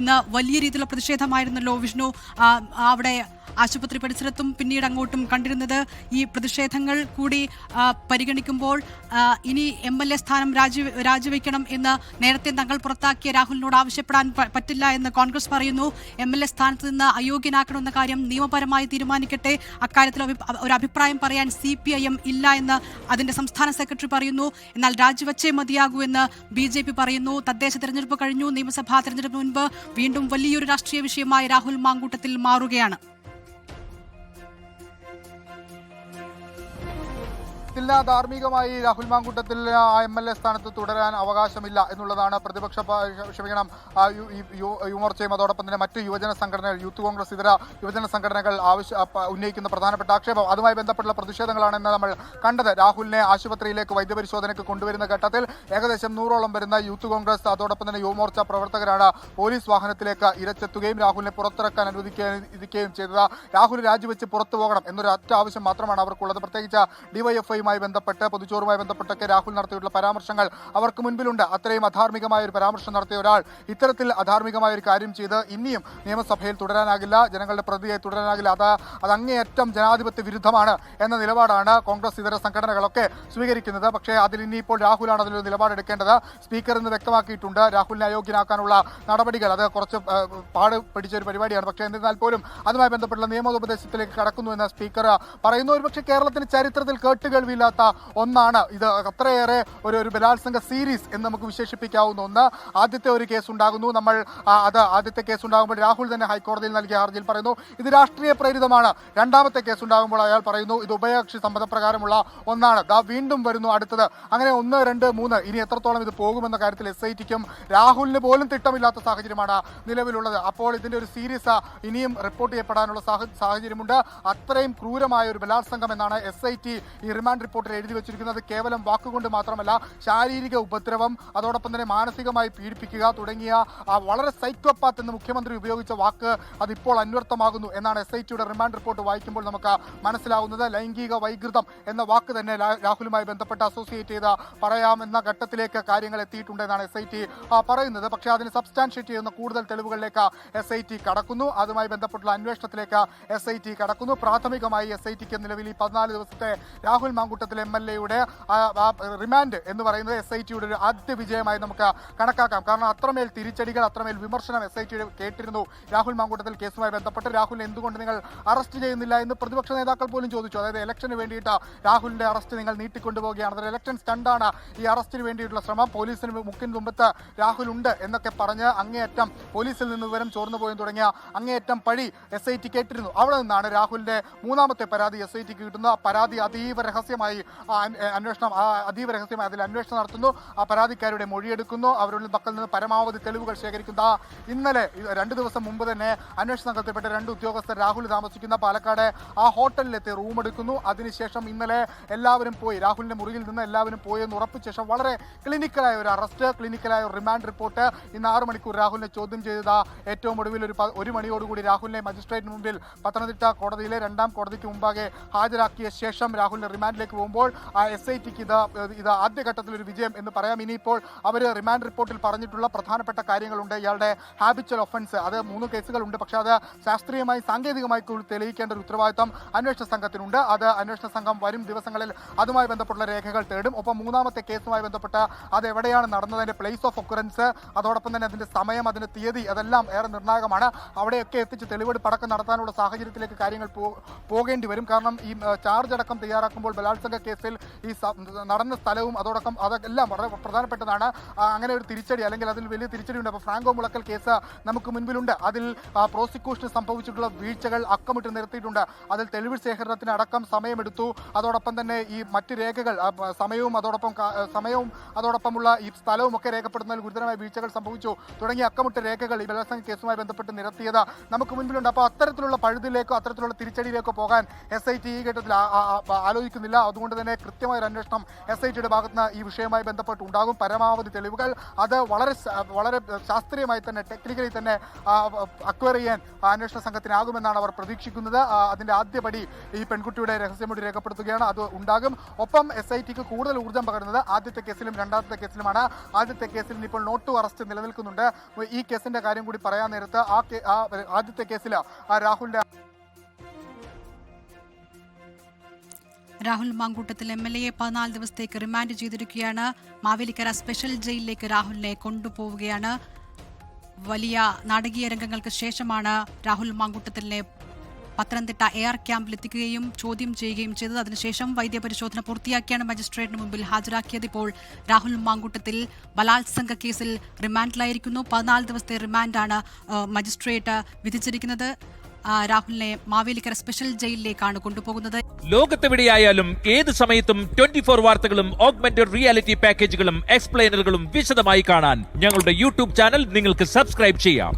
ഇന്ന് വലിയ രീതിയിലുള്ള പ്രതിഷേധമായിരുന്നല്ലോ വിഷ്ണു. അവിടെ ആശുപത്രി പരിസരത്തും പിന്നീട് അങ്ങോട്ടും കണ്ടിരുന്നത് ഈ പ്രതിഷേധങ്ങൾ കൂടി പരിഗണിക്കുമ്പോൾ ഇനി എം എൽ എ സ്ഥാനം രാജി രാജിവെക്കണം എന്ന് നേരത്തെ തങ്ങൾ പുറത്താക്കിയ രാഹുലിനോട് ആവശ്യപ്പെടാൻ പറ്റില്ല എന്ന് കോൺഗ്രസ് പറയുന്നു. എം എൽ എ സ്ഥാനത്ത് നിന്ന് അയോഗ്യനാക്കണമെന്ന കാര്യം നിയമപരമായി തീരുമാനിക്കട്ടെ. അക്കാര്യത്തിൽ ഒരു അഭിപ്രായം പറയാൻ സി പി ഐ എം ഇല്ല എന്ന് അതിന്റെ സംസ്ഥാന സെക്രട്ടറി പറയുന്നു. എന്നാൽ രാജിവെച്ചേ മതിയാകൂ എന്ന് ബി ജെ പി പറയുന്നു. തദ്ദേശ തെരഞ്ഞെടുപ്പ് കഴിഞ്ഞു. നിയമസഭാ തെരഞ്ഞെടുപ്പിന് മുൻപ് വീണ്ടും വലിയൊരു രാഷ്ട്രീയ വിഷയമായ രാഹുൽ മാങ്കൂട്ടത്തിൽ മാറുകയാണ് ില്ല ധാർമ്മികമായി Rahul Mamkootathil M L A സ്ഥാനത്ത് തുടരാൻ അവകാശമില്ല എന്നുള്ളതാണ് പ്രതിപക്ഷ ക്ഷമിക്കണം യുവമോർച്ചയും അതോടൊപ്പം തന്നെ മറ്റ് യുവജന സംഘടനകൾ യൂത്ത് കോൺഗ്രസ് ഇതര യുവജന സംഘടനകൾ ആവശ്യ ഉന്നയിക്കുന്ന പ്രധാനപ്പെട്ട ആക്ഷേപം. അതുമായി ബന്ധപ്പെട്ടുള്ള പ്രതിഷേധങ്ങളാണ് ഇന്ന് നമ്മൾ കണ്ടത്. രാഹുലിനെ ആശുപത്രിയിലേക്ക് വൈദ്യപരിശോധനയ്ക്ക് കൊണ്ടുവരുന്ന ഘട്ടത്തിൽ ഏകദേശം നൂറോളം വരുന്ന യൂത്ത് കോൺഗ്രസ് അതോടൊപ്പം തന്നെ യുവമോർച്ച പ്രവർത്തകരാണ് പോലീസ് വാഹനത്തിലേക്ക് ഇരച്ചെത്തുകയും രാഹുലിനെ പുറത്തിറക്കാൻ അനുവദിക്കുകയും ചെയ്തത്. രാഹുൽ രാജിവെച്ച് പുറത്തു പോകണം എന്നൊരു ഒറ്റ ആവശ്യം മാത്രമാണ് അവർക്കുള്ളത്. പ്രത്യേകിച്ച് ഡിവൈഎഫ്ഐയുമായി ബന്ധപ്പെട്ട് പൊതുച്ചോറുമായി ബന്ധപ്പെട്ടൊക്കെ രാഹുൽ നടത്തിയിട്ടുള്ള പരാമർശങ്ങൾ അവർക്ക് മുൻപിലുണ്ട്. അത്രയും അധാർമികമായ ഒരു പരാമർശം നടത്തിയ ഒരാൾ ഇത്തരത്തിൽ അധാർമികമായ ഒരു കാര്യം ചെയ്ത് ഇനിയും നിയമസഭയിൽ തുടരാനാകില്ല ജനങ്ങളുടെ പ്രതിയെ തുടരാനാകില്ല. അത് അത് അങ്ങേയറ്റം ജനാധിപത്യ വിരുദ്ധമാണ് എന്ന നിലപാടാണ് കോൺഗ്രസ് ഇതര സംഘടനകളൊക്കെ സ്വീകരിക്കുന്നത്. പക്ഷേ അതിൽ ഇനിയിപ്പോൾ രാഹുലാണ് അതിലൊരു നിലപാടെടുക്കേണ്ടത്. സ്പീക്കർ ഇന്ന് വ്യക്തമാക്കിയിട്ടുണ്ട് രാഹുലിനെ അയോഗ്യനാക്കാനുള്ള നടപടികൾ. അത് കുറച്ച് പാട് പിടിച്ച ഒരു പരിപാടിയാണ്. പക്ഷേ എന്നിരുന്നാൽ പോലും അതുമായി ബന്ധപ്പെട്ടുള്ള നിയമോപദേശത്തിലേക്ക് കടക്കുന്നു എന്ന് സ്പീക്കർ പറയുന്നു. ഒരുപക്ഷെ കേരളത്തിന് ചരിത്രത്തിൽ കേട്ടുകേൾവിയില്ലാത്ത ഒന്നാണ്. ഇത് അത്രയേറെ ഒരു ഒരു ബലാത്സംഗ സീരീസ് എന്ന് നമുക്ക് വിശേഷിപ്പിക്കാവുന്ന ഒന്ന്. ആദ്യത്തെ ഒരു കേസ് ഉണ്ടാകുന്നു. നമ്മൾ അത് ആദ്യത്തെ കേസ് ഉണ്ടാകുമ്പോൾ രാഹുൽ തന്നെ ഹൈക്കോടതിയിൽ നൽകിയ ഹർജിയിൽ പറയുന്നു ഇത് രാഷ്ട്രീയ പ്രേരിതമാണ്. രണ്ടാമത്തെ കേസ് ഉണ്ടാകുമ്പോൾ അയാൾ പറയുന്നു ഇത് ഉഭയകക്ഷി സമ്മതപ്രകാരമുള്ള ഒന്നാണ്. ദാ വീണ്ടും വരുന്നു അടുത്തത്. അങ്ങനെ ഒന്ന് രണ്ട് മൂന്ന് ഇനി എത്രത്തോളം ഇത് പോകുമെന്ന കാര്യത്തിൽ എസ് ഐ ടിക്കും രാഹുലിന് പോലും തിട്ടമില്ലാത്ത സാഹചര്യമാണ് നിലവിലുള്ളത്. അപ്പോൾ ഇതിന്റെ ഒരു സീരീസ് ഇനിയും റിപ്പോർട്ട് ചെയ്യപ്പെടാനുള്ള സാഹചര്യമുണ്ട്. അത്രയും ക്രൂരമായ ഒരു ബലാത്സംഗം എന്നാണ് എസ് ഐ ടി ഈ റിമാൻഡ് റിപ്പോർട്ടിൽ എഴുതി വെച്ചിരിക്കുന്നത് കേവലം വാക്കുകൊണ്ട് മാത്രമല്ല ശാരീരിക ഉപദ്രവം അതോടൊപ്പം തന്നെ മാനസികമായി പീഡിപ്പിക്കുക തുടങ്ങിയ ആ വളരെ സൈക്കോപാത്ത് എന്ന് മുഖ്യമന്ത്രി ഉപയോഗിച്ച വാക്ക് അതിപ്പോൾ അന്വർത്ഥമാകുന്നു എന്നാണ് എസ് ഐ ടിയുടെ റിമാൻഡ് റിപ്പോർട്ട് വായിക്കുമ്പോൾ നമുക്ക് മനസ്സിലാവുന്നത്. ലൈംഗിക വൈകൃതം എന്ന വാക്ക് തന്നെ രാഹുലുമായി ബന്ധപ്പെട്ട് അസോസിയേറ്റ് ചെയ്ത പറയാമെന്ന ഘട്ടത്തിലേക്ക് കാര്യങ്ങൾ എത്തിയിട്ടുണ്ട് എന്നാണ് എസ് ഐ ടി പറയുന്നത്. പക്ഷേ അതിന് സബ്സ്റ്റാൻഷിയേറ്റ് ചെയ്യുന്ന കൂടുതൽ തെളിവുകളിലേക്ക് എസ് ഐ ടി കടക്കുന്നു. അതുമായി ബന്ധപ്പെട്ടുള്ള അന്വേഷണത്തിലേക്ക് എസ് ഐ ടി കടക്കുന്നു. പ്രാഥമികമായി എസ് ഐ ടിക്ക് നിലവിൽ ഈ പതിനാല് ദിവസത്തെ രാഹുൽ മാങ്കുട്ടത്തിൽ എം എൽ എയുടെ റിമാൻഡ് എന്ന് പറയുന്നത് എസ് ഐ ടിയുടെ ഒരു ആദ്യ വിജയമായി നമുക്ക് കണക്കാക്കാം. കാരണം അത്രമേൽ തിരിച്ചടികൾ അത്രമേൽ വിമർശനം എസ് ഐ ടി കേട്ടിരുന്നു. രാഹുൽ മാങ്കൂട്ടത്തിൽ കേസുമായി ബന്ധപ്പെട്ട് രാഹുലിനെ എന്തുകൊണ്ട് നിങ്ങൾ അറസ്റ്റ് ചെയ്യുന്നില്ല എന്ന് പ്രതിപക്ഷ നേതാക്കൾ പോലും ചോദിച്ചു. അതായത് ഇലക്ഷന് വേണ്ടിയിട്ട് രാഹുലിന്റെ അറസ്റ്റ് നിങ്ങൾ നീട്ടിക്കൊണ്ടുപോവുകയാണ്. അതൊരു ഇലക്ഷൻ സ്റ്റണ്ടാണ് ഈ അറസ്റ്റിന് വേണ്ടിയിട്ടുള്ള ശ്രമം. പോലീസിന് മുക്കിന് മുമ്പത്ത് രാഹുൽ ഉണ്ട് എന്നൊക്കെ പറഞ്ഞ് അങ്ങേയറ്റം പോലീസിൽ നിന്ന് വിവരം ചോർന്നു പോയി തുടങ്ങിയ അങ്ങേയറ്റം പഴി എസ് ഐ ടി കേട്ടിരുന്നു. അവിടെ നിന്നാണ് രാഹുലിന്റെ മൂന്നാമത്തെ പരാതി എസ് ഐ ടിക്ക് കിട്ടുന്നത്. ആ പരാതി അതീവ രഹസ്യമായി അന്വേഷണം അതീവ രഹസ്യമായി അതിൽ അന്വേഷണം നടത്തുന്നു. ആ പരാതിക്കാരുടെ മൊഴിയെടുക്കുന്നു. അവരുടെ പക്കൽ നിന്ന് പരമാവധി തെളിവുകൾ ശേഖരിക്കുന്നു. ഇന്നലെ രണ്ടു ദിവസം മുമ്പ് തന്നെ അന്വേഷണ സംഘത്തിൽപ്പെട്ട രണ്ട് ഉദ്യോഗസ്ഥർ രാഹുൽ താമസിക്കുന്ന പാലക്കാട് ആ ഹോട്ടലിലെത്തി റൂം എടുക്കുന്നു. അതിനുശേഷം ഇന്നലെ എല്ലാവരും പോയി. രാഹുലിന്റെ മുറിയിൽ നിന്ന് എല്ലാവരും പോയി എന്ന് ഉറപ്പിച്ച ശേഷം വളരെ ക്ലിനിക്കലായ ഒരു അറസ്റ്റ് ക്ലിനിക്കലായ ഒരു റിമാൻഡ് റിപ്പോർട്ട് ഇന്ന് ആറ് മണിക്കൂർ രാഹുലിനെ ചോദ്യം ചെയ്ത ഏറ്റവും ഒടുവിൽ ഒരു ഒരു മണിയോടുകൂടി രാഹുലിനെ മജിസ്ട്രേറ്റിന് മുമ്പിൽ പത്തനംതിട്ട കോടതിയിലെ രണ്ടാം കോടതിക്ക് മുമ്പാകെ ഹാജരാക്കിയ ശേഷം രാഹുലിനെ റിമാൻഡിലേക്ക് പോകുമ്പോൾ ആ എസ് ഐ ടിക്ക് ഇത് ഇത് ആദ്യഘട്ടത്തിൽ ഒരു വിജയം എന്ന് പറയാം. ഇനിയിപ്പോൾ അവർ റിമാൻഡ് റിപ്പോർട്ടിൽ പറഞ്ഞിട്ടുള്ള പ്രധാനപ്പെട്ട കാര്യങ്ങളുണ്ട്. ഇയാളുടെ ഹാബിച്വൽ ഒഫൻസ് അത് മൂന്ന് കേസുകളുണ്ട് പക്ഷേ അത് ശാസ്ത്രീയമായി സാങ്കേതികമായി തെളിയിക്കേണ്ട ഒരു ഉത്തരവാദിത്വം അന്വേഷണ സംഘത്തിനുണ്ട്. അത് അന്വേഷണ സംഘം വരും ദിവസങ്ങളിൽ അതുമായി ബന്ധപ്പെട്ട രേഖകൾ തേടും. ഒപ്പം മൂന്നാമത്തെ കേസുമായി ബന്ധപ്പെട്ട് അത് എവിടെയാണ് നടന്നതിന്റെ പ്ലേസ് ഓഫ് ഒക്കുറൻസ് അതോടൊപ്പം തന്നെ അതിന്റെ സമയം അതിന്റെ തീയതി അതെല്ലാം ഏറെ നിർണായകമാണ്. അവിടെയൊക്കെ എത്തിച്ച് തെളിവെടുപ്പ് അടക്കം നടത്താനുള്ള സാഹചര്യത്തിലേക്ക് കാര്യങ്ങൾ പോകേണ്ടി വരും. കാരണം ഈ ചാർജ് അടക്കം തയ്യാറാക്കുമ്പോൾ ബലാത്സംഗ കേസിൽ ഈ നടന്ന സ്ഥലവും അതോടൊപ്പം അതെല്ലാം വളരെ പ്രധാനപ്പെട്ടതാണ്. അങ്ങനെ ഒരു തിരിച്ചടി അല്ലെങ്കിൽ അതിൽ വലിയ തിരിച്ചടിയുണ്ട്. അപ്പോൾ ഫ്രാങ്കോ മുളക്കൽ കേസ് നമുക്ക് മുൻപിലുണ്ട്. അതിൽ പ്രോസിക്യൂഷന് സംഭവിച്ചിട്ടുള്ള വീഴ്ചകൾ അക്കമിട്ട് നിർത്തിയിട്ടുണ്ട് അതിൽ തെളിവ് ശേഖരണത്തിന് അടക്കം സമയമെടുത്തു. അതോടൊപ്പം തന്നെ ഈ മറ്റ് രേഖകൾ സമയവും അതോടൊപ്പം സമയവും അതോടൊപ്പമുള്ള ഈ സ്ഥലവും ഒക്കെ രേഖപ്പെടുത്തുന്നതിൽ ഗുരുതരമായ വീഴ്ചകൾ സംഭവിച്ചു. തുടങ്ങിയ അക്കമിട്ട രേഖകൾ ഈ ബലാത്സംഗ കേസുമായി ബന്ധപ്പെട്ട് നിരത്തിയത് നമുക്ക് മുൻപിലുണ്ട്. അപ്പോൾ അത്തരത്തിലുള്ള പഴുതിലേക്കോ അത്തരത്തിലുള്ള തിരിച്ചടിയിലേക്കോ പോകാൻ എസ് ഐ ടി ഈ ഘട്ടത്തിൽ ആലോചിക്കുന്നില്ല. അതുകൊണ്ട് തന്നെ കൃത്യമായ ഒരു അന്വേഷണം എസ് ഐ ടിയുടെ ഭാഗത്ത് നിന്ന് ഈ വിഷയവുമായി ബന്ധപ്പെട്ട് ഉണ്ടാകും പരമാവധി തെളിവുകൾ അത് വളരെ വളരെ ശാസ്ത്രീയമായി തന്നെ ടെക്നിക്കലി തന്നെ അക്വയർ ചെയ്യാൻ അന്വേഷണ സംഘത്തിനാകുമെന്നാണ് അവർ പ്രതീക്ഷിക്കുന്നത്. അതിന്റെ ആദ്യപടി ഈ പെൺകുട്ടിയുടെ രഹസ്യമൊഴി രേഖപ്പെടുത്തുകയാണ്. അത് ഉണ്ടാകും. ഒപ്പം എസ് ഐ ടിക്ക് കൂടുതൽ ഊർജം പകരുന്നത് ആദ്യത്തെ കേസിലും രണ്ടാമത്തെ കേസിലുമാണ്. ആദ്യത്തെ കേസിൽ ഇപ്പോൾ നോട്ട് അറസ്റ്റ് നിലനിൽക്കുന്നുണ്ട്. ഈ കേസിന്റെ കാര്യം കൂടി പറയാൻ നേരത്ത് ആ ആദ്യത്തെ കേസിൽ രാഹുലിന്റെ രാഹുൽ മാങ്കൂട്ടത്തിൽ എം എൽ എയെ പതിനാല് ദിവസത്തേക്ക് റിമാൻഡ് ചെയ്തിരിക്കുകയാണ്. മാവേലിക്കര സ്പെഷ്യൽ ജയിലിലേക്ക് രാഹുലിനെ കൊണ്ടുപോവുകയാണ്. വലിയ നാടകീയ രംഗങ്ങൾക്ക് ശേഷമാണ് രാഹുൽ മാങ്കൂട്ടത്തിലിനെ പത്തനംതിട്ട എയർ ക്യാമ്പിലെത്തിക്കുകയും ചോദ്യം ചെയ്യുകയും ചെയ്തത്. അതിനുശേഷം വൈദ്യപരിശോധന പൂർത്തിയാക്കിയാണ് മജിസ്ട്രേറ്റിന് മുമ്പിൽ ഹാജരാക്കിയത്. ഇപ്പോൾ രാഹുൽ മാങ്കൂട്ടത്തിൽ ബലാത്സംഗ കേസിൽ റിമാൻഡിലായിരിക്കുന്നു. പതിനാല് ദിവസത്തെ റിമാൻഡാണ് മജിസ്ട്രേറ്റ് വിധിച്ചിരിക്കുന്നത്. രാഹുലിനെ മാവേലിക്കര സ്പെഷ്യൽ ജയിലിലേക്കാണ് കൊണ്ടുപോകുന്നത്. ലോകത്തെവിടെയായാലും ഏത് സമയത്തും ട്വന്റി ഫോർ വാർത്തകളും ഓഗ്മെന്റഡ് റിയാലിറ്റി പാക്കേജുകളും എക്സ്പ്ലെയിനറുകളും വിശദമായി കാണാൻ ഞങ്ങളുടെ യൂട്യൂബ് ചാനൽ നിങ്ങൾക്ക് സബ്സ്ക്രൈബ് ചെയ്യാം.